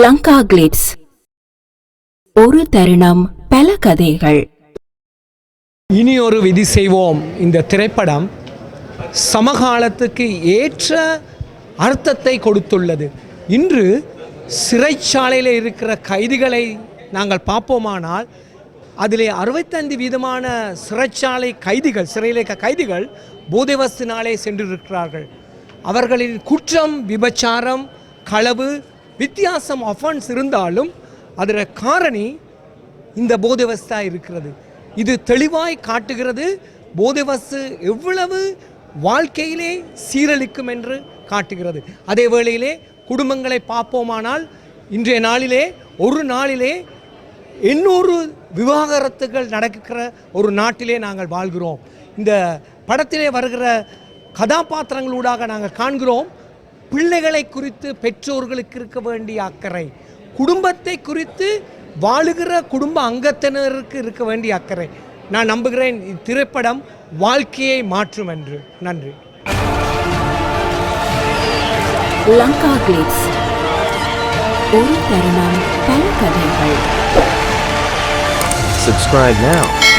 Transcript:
Lanka glitz ஒரு தருணம் பல கதைகள். இனி ஒரு விதி செய்வோம். இந்த திரைப்படம் சமகாலத்துக்கு ஏற்ற அர்த்தத்தை கொடுத்துள்ளது. இன்று சிறைச்சாலையில் இருக்கிற கைதிகளை நாங்கள் பார்ப்போமானால் அதிலே அறுபத்தைந்து வீதமான சிறைச்சாலை கைதிகள் சிறையில் இருக்க கைதிகள் போதைவஸ்தினாலே சென்றிருக்கிறார்கள். அவர்களின் குற்றம் விபச்சாரம் களவு வித்தியாசம் அஃபன்ஸ் இருந்தாலும் அதில் காரணி இந்த போதவஸ்தாக இருக்கிறது. இது தெளிவாய் காட்டுகிறது போதவசு எவ்வளவு வாழ்க்கையிலே சீரழிக்கும் என்று காட்டுகிறது. அதே வேளையிலே குடும்பங்களை பார்ப்போமானால் இன்றைய நாளிலே ஒரு நாளிலே எண்ணூறு விவாகரத்துகள் நடக்கிற ஒரு நாட்டிலே நாங்கள் வாழ்கிறோம். இந்த படத்திலே வருகிற கதாபாத்திரங்களூடாக நாங்கள் காண்கிறோம். பிள்ளைகளை குறித்து பெற்றோர்களுக்கு இருக்க வேண்டிய அக்கறை குடும்பத்தை குறித்து வாழுகிற குடும்ப அங்கத்தினருக்கு இருக்க வேண்டிய அக்கறை. நான் நம்புகிறேன் இத்திரைப்படம் வாழ்க்கையை மாற்றும் என்று. நன்றி. லங்கா கிளிட்ஸ் ஒரு தருணம் பல கதைகள். Subscribe now.